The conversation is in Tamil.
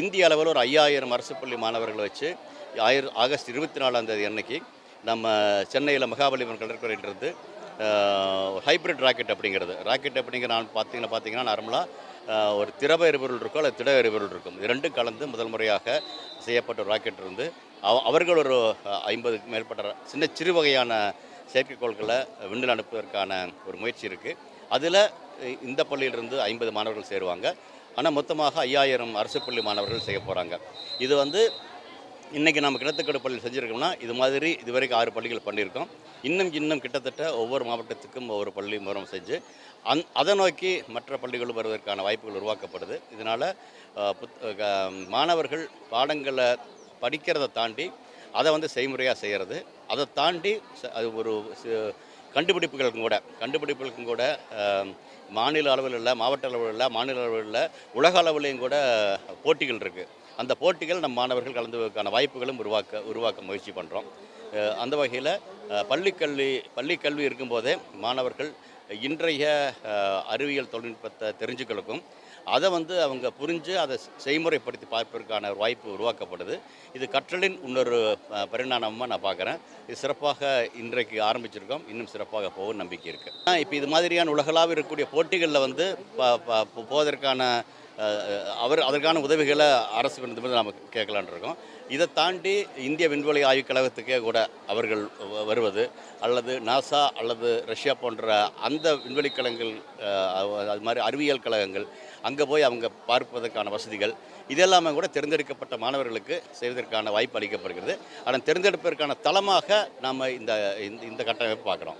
இந்திய அளவில் ஒரு ஐயாயிரம் அரசு பள்ளி மாணவர்களை வச்சு ஆயிர ஆகஸ்ட் இருபத்தி நாலாம் தேதி அன்னைக்கு நம்ம சென்னையில் மகாபலிபுரம் கடற்கரைன்றது ஹைப்ரிட் ராக்கெட் அப்படிங்கிறது. ராக்கெட் அப்படிங்கிற நான் பார்த்தீங்கன்னா பார்த்தீங்கன்னா நார்மலாக ஒரு திரவ எரிபொருள் இருக்கும் அல்லது திட எரிபொருள் இருக்கும். இது ரெண்டும் கலந்து முதல் முறையாக செய்யப்பட்ட ஒரு ராக்கெட் இருந்து அவ- அவர்கள் ஒரு ஐம்பதுக்கு மேற்பட்ட சின்ன சிறு வகையான செயற்கைக்கோள்களை விண்ணில் அனுப்புவதற்கான ஒரு முயற்சி இருக்குது அதில் இந்த பள்ளியிலிருந்து ஐம்பது மாணவர்கள் சேருவாங்க. ஆனால் மொத்தமாக ஐயாயிரம் அரசு பள்ளி மாணவர்கள் செய்ய போகிறாங்க இது வந்து இன்றைக்கி நம்ம கிணத்துக்கடு பள்ளி செஞ்சுருக்கோம்னா இது மாதிரி இதுவரைக்கும் ஆறு பள்ளிகள் பண்ணியிருக்கோம். இன்னும் இன்னும் கிட்டத்தட்ட ஒவ்வொரு மாவட்டத்துக்கும் ஒவ்வொரு பள்ளி மூலம் செஞ்சு அந் அதை நோக்கி மற்ற பள்ளிகளும் வருவதற்கான வாய்ப்புகள் உருவாக்கப்படுது. இதனால் மாணவர்கள் பாடங்களை படிக்கிறதை தாண்டி அதை வந்து செய்முறையாக செய்கிறது அதை தாண்டி ச- அது ஒரு கண்டுபிடிப்புகளுக்கும் கூட கண்டுபிடிப்புகளுக்கும் கூட மாநில அளவில் இல்லை மாவட்ட அளவில் இல்லை மாநில அளவில் இல்லை உலக அளவுலேயும் கூட போட்டிகள் இருக்குது அந்த போட்டிகள் நம் மாணவர்கள் கலந்துக்கான வாய்ப்புகளும் உருவாக்க உருவாக்க முயற்சி பண்ணுறோம் அந்த வகையில் பள்ளிக்கல்வி பள்ளிக்கல்வி இருக்கும்போதே மாணவர்கள் இன்றைய அறிவியல் தொழில்நுட்பத்தை தெரிஞ்சுக்கிறதுக்கும் அதை வந்து அவங்க புரிஞ்சு அதை செய்முறைப்படுத்தி பார்ப்பதற்கான ஒரு வாய்ப்பு உருவாக்கப்படுது. இது கற்றலின் இன்னொரு பரிணாமமாக நான் பார்க்குறேன். இது சிறப்பாக இன்றைக்கு ஆரம்பிச்சிருக்கோம். இன்னும் சிறப்பாக போகும் நம்பிக்கை இருக்குது இப்போ இது மாதிரியான உலகளாவிய இருக்கக்கூடிய போட்டிகளில் வந்து ப- ப- போவதற்கான அவர் அதற்கான உதவிகளை அரசு வந்து நாம் கேட்கலான் இருக்கோம். இதை தாண்டி இந்திய விண்வெளி ஆய்வுக் கழகத்துக்கே கூட அவர்கள் வருவது அல்லது நாசா அல்லது ரஷ்யா போன்ற அந்த விண்வெளி கழகங்கள் அது- மாதிரி அறிவியல் கழகங்கள் அங்கே போய் அவங்க பார்ப்பதற்கான வசதிகள் இதெல்லாமே கூட தேர்ந்தெடுக்கப்பட்ட மாணவர்களுக்கு செய்வதற்கான வாய்ப்பு அளிக்கப்படுகிறது. ஆனால் தேர்ந்தெடுப்பதற்கான தளமாக நாம் இந்த இந்த- இந்த கட்டமைப்பு பார்க்குறோம்.